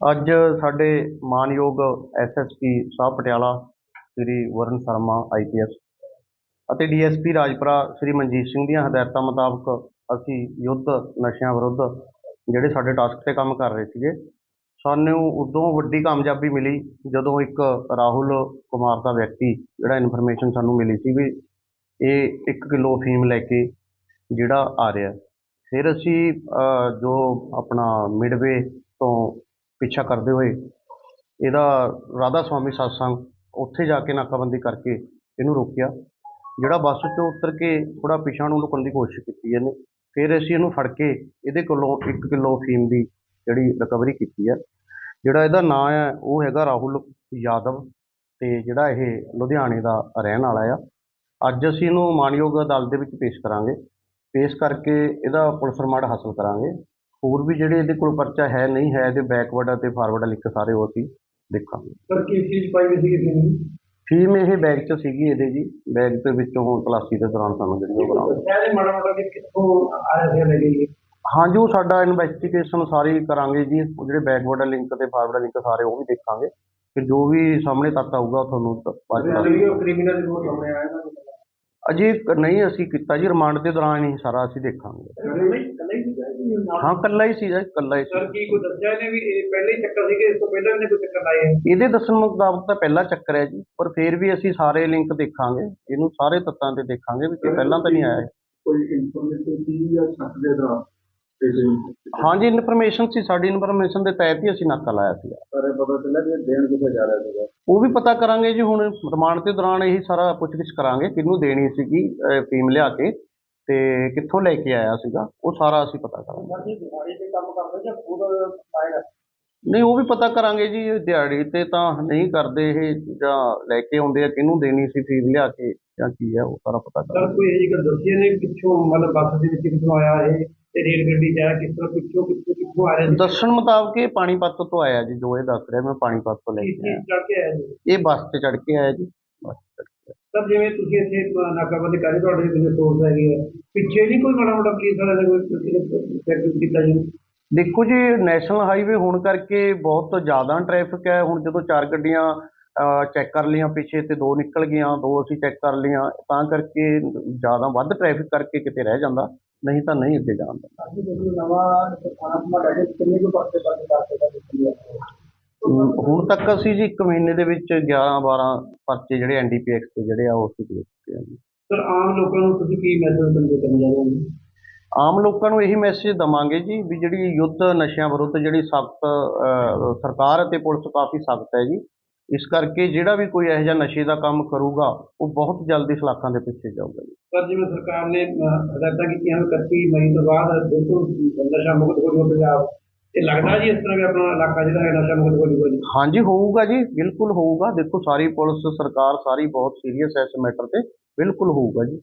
ਅੱਜ ਸਾਡੇ ਮਾਨਯੋਗ ਐਸਐਸਪੀ ਸਾਹਿਬ ਪਟਿਆਲਾ ਸ੍ਰੀ ਵਰਨ ਸ਼ਰਮਾ ਆਈਪੀਐਸ ਅਤੇ ਡੀਐਸਪੀ ਰਾਜਪੁਰਾ ਸ੍ਰੀ ਮਨਜੀਤ ਸਿੰਘ ਦੀਆਂ ਹਦਾਇਤਾਂ ਮੁਤਾਬਕ ਅਸੀਂ ਯੁੱਧ ਨਸ਼ਿਆਂ ਵਿਰੁੱਧ ਜਿਹੜੇ ਸਾਡੇ ਟਾਸਕ ਤੇ ਕੰਮ ਕਰ ਰਹੇ ਸੀਗੇ, ਸਾਨੂੰ ਉਦੋਂ ਵੱਡੀ ਕਾਮਯਾਬੀ ਮਿਲੀ ਜਦੋਂ ਇੱਕ ਰਾਹੁਲ ਕੁਮਾਰ ਦਾ ਵਿਅਕਤੀ ਜਿਹੜਾ ਇਨਫੋਰਮੇਸ਼ਨ ਸਾਨੂੰ ਮਿਲੀ ਸੀ ਵੀ ਇਹ 1 ਕਿਲੋ ਫੀਮ ਲੈ ਕੇ ਜਿਹੜਾ ਆ ਰਿਹਾ। ਫਿਰ ਅਸੀਂ ਜੋ ਆਪਣਾ ਮਿਡਵੇ ਤੋਂ ਪਿੱਛਾ ਕਰਦੇ ਹੋਏ ਇਹਦਾ ਰਾਧਾ ਸਵਾਮੀ ਸਤਸੰਗ ਉੱਥੇ ਜਾ ਕੇ ਨਾਕਾਬੰਦੀ ਕਰਕੇ ਇਹਨੂੰ ਰੋਕਿਆ, ਜਿਹੜਾ ਬੱਸ ਤੋਂ ਉਤਰ ਕੇ ਥੋੜਾ ਪਿਛਾਂ ਨੂੰ ਲੁਕਣ ਦੀ ਕੋਸ਼ਿਸ਼ ਕੀਤੀ ਇਹਨੇ, ਫਿਰ ਅਸੀਂ ਇਹਨੂੰ ਫੜ ਕੇ ਇਹਦੇ ਕੋਲੋਂ 1 ਕਿਲੋ ਫੀਮ ਦੀ ਜਿਹੜੀ ਰਿਕਵਰੀ ਕੀਤੀ ਹੈ। ਜਿਹੜਾ ਇਹਦਾ ਨਾਂ ਹੈ, ਉਹ ਹੈਗਾ ਰਾਹੁਲ ਯਾਦਵ ਤੇ ਜਿਹੜਾ ਇਹ ਲੁਧਿਆਣੇ ਦਾ ਰਹਿਣ ਵਾਲਾ ਆ। ਅੱਜ ਅਸੀਂ ਇਹਨੂੰ ਮਾਨਯੋਗ ਅਦਾਲਤ ਦੇ ਵਿੱਚ ਪੇਸ਼ ਕਰਾਂਗੇ। ਪੇਸ਼ ਕਰਕੇ ਇਹਦਾ ਪੁਲਿਸ ਰਿਮਾਂਡ ਹਾਸਲ ਕਰਾਂਗੇ। ਹੋਰ ਵੀ ਜਿਹੜੇ ਇਹਦੇ ਕੋਲ ਪਰਚਾ ਹੈ ਨਹੀਂ ਹੈ ਇਹਦੇ ਬੈਕਵਰਡ ਅਤੇ ਫਾਰਵਰਡ ਲਿਖ ਸਾਰੇ ਉਹ ਅਸੀਂ ਦੇਖਾਂਗੇ। ਸਰ ਕੀ ਚੀਜ਼ ਪਾਈ ਸੀ ਕਿਸੇ ਨੇ ਫੀਮ ਇਹ ਬੈਗ 'ਚ ਸੀਗੀ ਇਹਦੇ ਜੀ। ਬੈਗ ਦੇ ਵਿੱਚੋਂ ਹੁਣ ਤਲਾਸ਼ੀ ਦੇ ਦੌਰਾਨ ਸਾਨੂੰ ਜਿਹੜੀ ਉਹ ਬਰਾਮਦ ਨੇ ਮਾੜਾ ਮਾੜਾ ਕਿ ਕਿੱਥੋਂ ਆ ਰਿਹਾ ਸੀ ਲੈ ਗਈ ਹਾਂ ਜੋ ਸਾਡਾ ਇਨਵੈਸਟੀਗੇਸ਼ਨ ਸਾਰੀ ਕਰਾਂਗੇ ਜੀ। ਉਹ ਜਿਹੜੇ ਬੈਕਵਰਡ ਲਿੰਕ ਤੇ ਫਾਰਵਰਡ ਲਿੰਕ ਸਾਰੇ ਉਹ ਵੀ ਦੇਖਾਂਗੇ। ਫਿਰ ਜੋ ਵੀ ਸਾਹਮਣੇ ਤੱਕ ਆਊਗਾ ਉਹ ਤੁਹਾਨੂੰ ਬਾਅਦ 'ਚ ਦੱਸ ਦਿਆਂਗੇ। ਵੀਡੀਓ ਕ੍ਰਿਮੀਨਲ ਰਿਪੋਰਟ ਸਾਹਮਣੇ ਆਇਆ ਨਾ? ਅਜੇ ਨਹੀਂ ਅਸੀਂ ਕੀਤਾ ਜੀ। ਰਿਮਾਂਡ ਦੇ ਦੌਰਾਨ ਹੀ ਸਾਰਾ ਅਸੀਂ ਦੇਖਾਂਗੇ। ਕੱਲੇ ਹੀ ਕੱਲਾ ਹੀ ਸੀ ਜੀ ਕੱਲਾ ਹੀ ਸਰ ਸੀ ਕੀ ਕੋਈ ਦੱਸਿਆ ਨੇ ਵੀ ਇਹ ਪਹਿਲੇ ਹੀ ਚੱਕਰ ਸੀਗੇ ਇਸ ਤੋਂ ਪਹਿਲਾਂ ਵੀ ਨੇ ਕੋਈ ਚੱਕਰ ਲਾਏ ਹੈ? ਇਹਦੇ ਦੱਸਣ ਮੁਤਾਬਕ ਤਾਂ ਪਹਿਲਾ ਚੱਕਰ ਹੈ ਜੀ ਪਰ ਫਿਰ ਵੀ ਅਸੀਂ ਸਾਰੇ ਲਿੰਕ ਦੇਖਾਂਗੇ ਇਹਨੂੰ ਸਾਰੇ ਤੱਤਾਂ ਤੇ ਦੇਖਾਂਗੇ ਵੀ ਇਹ ਪਹਿਲਾਂ ਤਾਂ ਨਹੀਂ ਆਇਆ। ਇਹ। ਕੋਈ ਇਨਫੋਰਮੇਸ਼ਨ ਸੀ ਜਾਂ ਛੱਡ ਦੇ ਦਾ ਹਾਂਜੀ ਇਨਫੋਰਮੇਸ਼ਨ ਸੀ ਸਾਡੀ ਇਨਫੋਰਮੇਸ਼ਨ ਦੇ ਤਹਿਤ ਹੀ ਅਸੀਂ ਨਾਕਾ ਲਾਇਆ ਸੀ ਸਾਰੇ ਪਤਾ ਚੱਲਿਆ ਕਿ ਦੇਣ ਕਿੱਥੇ ਜਾ ਰਿਹਾ ਸੀਗਾ। ਉਹ ਵੀ ਪਤਾ ਕਰਾਂਗੇ ਜੀ ਹੁਣ ਰਿਮਾਂਡ ਦੇ ਦੌਰਾਨ ਇਹੀ ਸਾਰਾ ਪੁੱਛਗਿੱਛ ਕਰਾਂਗੇ ਕਿਹਨੂੰ ਦੇਣੀ ਸੀਗੀ ਫੀਮ ਲਿਆ ਕੇ। ਤੇ ਕਿੱਥੋਂ ਲੈ ਕੇ ਆਇਆ ਸੀਗਾ? ਉਹ ਸਾਰਾ ਅਸੀਂ ਪਤਾ ਕਰਾਂਗੇ। ਦਿਹਾੜੀ ਤੇ ਕੰਮ ਕਰਦੇ ਜਾਂ ਖੁਦ ਆਏਗਾ ਨਹੀਂ ਉਹ ਵੀ ਪਤਾ ਕਰਾਂਗੇ ਜੀ ਇਹ ਦਿਹਾੜੀ ਤੇ ਤਾਂ ਨਹੀਂ ਕਰਦੇ ਇਹ ਜਾਂ ਲੈ ਕੇ ਆਉਂਦੇ ਆ ਕਿਹਨੂੰ ਦੇਣੀ ਸੀ ਫੀਮ ਲਿਆ ਕੇ ਜਾਂ ਕੀ ਹੈ ਉਹ ਸਾਰਾ ਪਤਾ ਕਰਾਂਗੇ। ਸਰ ਕੋਈ ਇਹ ਗੱਲ ਦੱਸੀ ਨੇ ਪਿੱਛੋਂ ਮਤਲਬ ਬੱਸ ਦੇ ਵਿੱਚ ਕਿੱਥੋਂ ਆਇਆ ਇਹ ਤੇ ਰੇਲ ਗੱਡੀ ਚ ਆਇਆ ਕਿਸ ਤਰ੍ਹਾਂ ਪਿੱਛੋਂ ਕਿੱਥੋਂ ਕਿੱਥੋਂ ਆ ਰਿਹਾ ਦੱਸਣ ਮੁਤਾਬਕ ਇਹ ਪਾਣੀਪਤ ਤੋਂ ਆਇਆ ਜੀ ਜੋ ਇਹ ਦੱਸ ਰਿਹਾ ਮੈਂ ਪਾਣੀਪਤ ਤੋਂ ਲੈ ਕੇ ਆਇਆ। ਇਹ ਬੱਸ ਤੇ ਚੜ ਕੇ ਆਇਆ ਜੀ ਸਰ ਜਿਵੇਂ ਤੁਸੀਂ ਇੱਥੇ ਨਾਕਾਬੰਦੀ ਕਰ ਤੁਹਾਡੇ ਜਿਹੜੇ ਸੋਰਸ ਹੈਗੇ ਆ। ਪਿੱਛੇ ਨਹੀਂ ਕੋਈ ਮਾੜਾ ਮੋਟਾ ਪੁਲਿਸ ਵਾਲਿਆਂ ਨੇ ਕੋਈ ਚੈੱਕ ਕੀਤਾ ਜੀ ਦੇਖੋ ਜੀ ਨੈਸ਼ਨਲ ਹਾਈਵੇ ਹੋਣ ਕਰਕੇ ਬਹੁਤ ਜ਼ਿਆਦਾ ਟ੍ਰੈਫਿਕ ਹੈ। ਹੁਣ ਜਦੋਂ ਚਾਰ ਗੱਡੀਆਂ ਚੈੱਕ ਕਰ ਲਈਆਂ ਪਿੱਛੇ ਤੇ ਦੋ ਨਿਕਲ ਗਈਆਂ ਦੋ ਅਸੀਂ ਚੈੱਕ ਕਰ ਲਈਆਂ ਤਾਂ ਕਰਕੇ ਜ਼ਿਆਦਾ ਵੱਧ ਟ੍ਰੈਫਿਕ ਕਰਕੇ ਕਿਤੇ ਰਹਿ ਜਾਂਦਾ। ਨਹੀਂ ਤਾਂ ਨਹੀਂ ਅੱਗੇ ਜਾਂਦਾ ਨਵਾਂ ਥਾਣਾ ਹੈ ਕਿੰਨੇ ਕੁ ਪਾਸੇ ਪਾਸੇ ਪਾਸੇ ਅਮ, ਹੁਣ ਤੱਕ ਅਸੀਂ ਜੀ ਇੱਕ ਮਹੀਨੇ ਦੇ ਵਿੱਚ 11 12 ਪਰਚੇ ਜਿਹੜੇ ਐਨਡੀਪੀਐਕਸ ਦੇ ਜਿਹੜੇ ਆ ਉਹ ਅਸੀਂ ਦੇ ਚੁੱਕੇ ਹਾਂ ਜੀ। ਸਰ ਆਮ ਲੋਕਾਂ ਨੂੰ ਤੁਸੀਂ ਕੀ ਮੈਸੇਜ ਦਿੰਦੇ ਕਰਨ ਜਾ ਰਹੇ ਹੋ ਆਮ ਲੋਕਾਂ ਨੂੰ ਇਹੀ ਮੈਸੇਜ ਦਵਾਂਗੇ ਜੀ ਵੀ ਜਿਹੜੀ ਯੁੱਧ ਨਸ਼ਿਆਂ ਵਿਰੁੱਧ ਜਿਹੜੀ ਸਖਤ ਸਰਕਾਰ ਅਤੇ ਪੁਲਿਸ ਕਾਫੀ ਸਖਤ ਹੈ ਜੀ। ਇਸ ਕਰਕੇ ਜਿਹੜਾ ਵੀ ਕੋਈ ਇਹੋ ਜਿਹਾ ਨਸ਼ੇ ਦਾ ਕੰਮ ਕਰੂਗਾ ਉਹ ਬਹੁਤ ਜਲਦੀ ਸਲਾਖਾਂ ਦੇ ਪਿੱਛੇ ਜਾਊਗਾ ਜੀ। ਸਰ ਜਿਵੇਂ ਸਰਕਾਰ ਨੇ ਹਦਾਇਤਾਂ ਕੀਤੀਆਂ ਹਨ 31 ਮਈ ਤੋਂ ਬਾਅਦ ਬਿਲਕੁਲ ਨਸ਼ਾ ਮੁਕਤ ਹੋ ਜਾਊਗਾ ਪੰਜਾਬ। ਇਹ ਲੱਗਦਾ ਜੀ ਇਸ ਤਰ੍ਹਾਂ ਵੀ ਆਪਣਾ ਇਲਾਕਾ ਜਿਹੜਾ ਹੈ ਨਸ਼ਾ ਮੁਕਤ ਹੋ ਜਾਊਗਾ ਜੀ? ਹਾਂਜੀ, ਹੋਊਗਾ ਜੀ, ਬਿਲਕੁਲ ਹੋਊਗਾ। ਦੇਖੋ, ਸਾਰੀ ਪੁਲਿਸ, ਸਰਕਾਰ ਸਾਰੀ ਬਹੁਤ ਸੀਰੀਅਸ ਹੈ ਇਸ ਮੈਟਰ ਤੇ। ਬਿਲਕੁਲ ਹੋਊਗਾ ਜੀ।